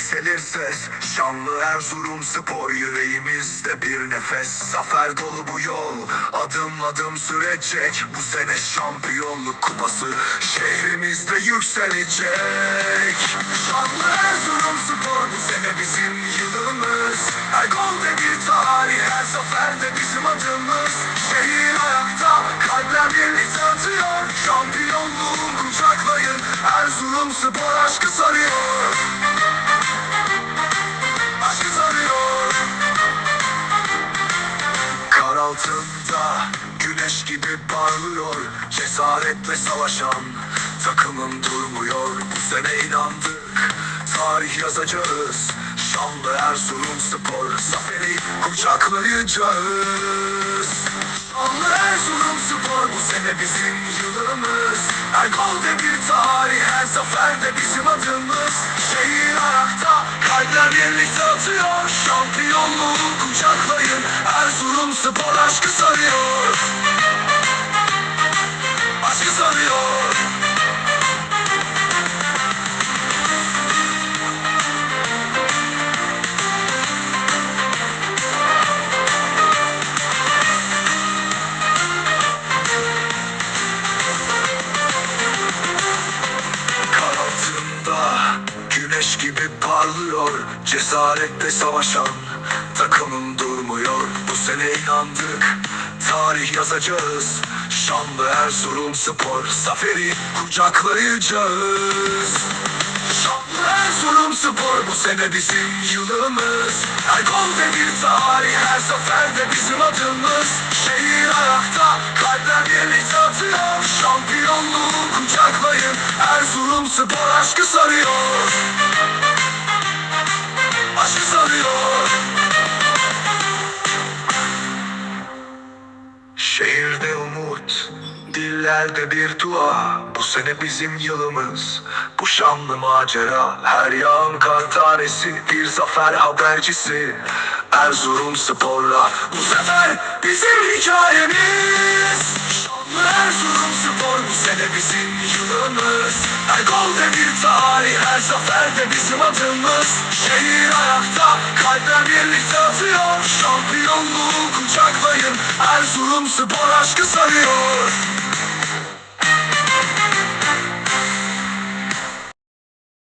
arasında Göğe yükselir ses Şanlı Erzurum spor yüreğimizde bir nefes. Zafer dolu bu yol. Adım adım sürecek. Bu sene şampiyonluk kupası Şehrimizde yükselecek. Şanlı Erzurum spor Bu sene bizim yılımız. Her golde bir tarih Her zaferde bizim adımız. Şehir ayakta Kalpler birlikte atıyor. Şampiyonluğu kucaklayın. Erzurum spor aşkı sarıyor altında güneş gibi parlıyor Cesaretle savaşan takımım durmuyor. Bu sene inandık tarih yazacağız Şanlı Erzurum spor. Zaferi kucaklayacağız. Şanlı Erzurum spor bu sene bizim yılımız. Her golde bir tarih her zaferde bizim adımız. Şehir ayakta kalpler birlikte atıyor aşkı sarıyor Aşkı sarıyor Kar altında güneş gibi parlıyor. Cesaretle savaşan takımım durmuyor Bu sene inandık. Tarih yazacağız Şanlı Erzurum spor zaferi kucaklayacağız. Şanlı Erzurum spor bu sene bizim yılımız. Her golde bir tarih her zaferde bizim adımız. Şehir ayakta kalpler birlikte atıyor. Şampiyonluğu kucaklayın Erzurum spor aşkı sarıyor dillerde bir dua. Bu sene bizim yılımız, bu şanlı macera. Her yağın kar tanesi, bir zafer habercisi. Erzurum sporla, bu sefer bizim hikayemiz. Şanlı Erzurum spor, bu sene bizim yılımız. Her golde bir tarih, her zaferde bizim adımız. Şehir ayakta, kalpler birlikte atıyor. Şampiyonluğu kucaklayın. Erzurum spor aşkı sarıyor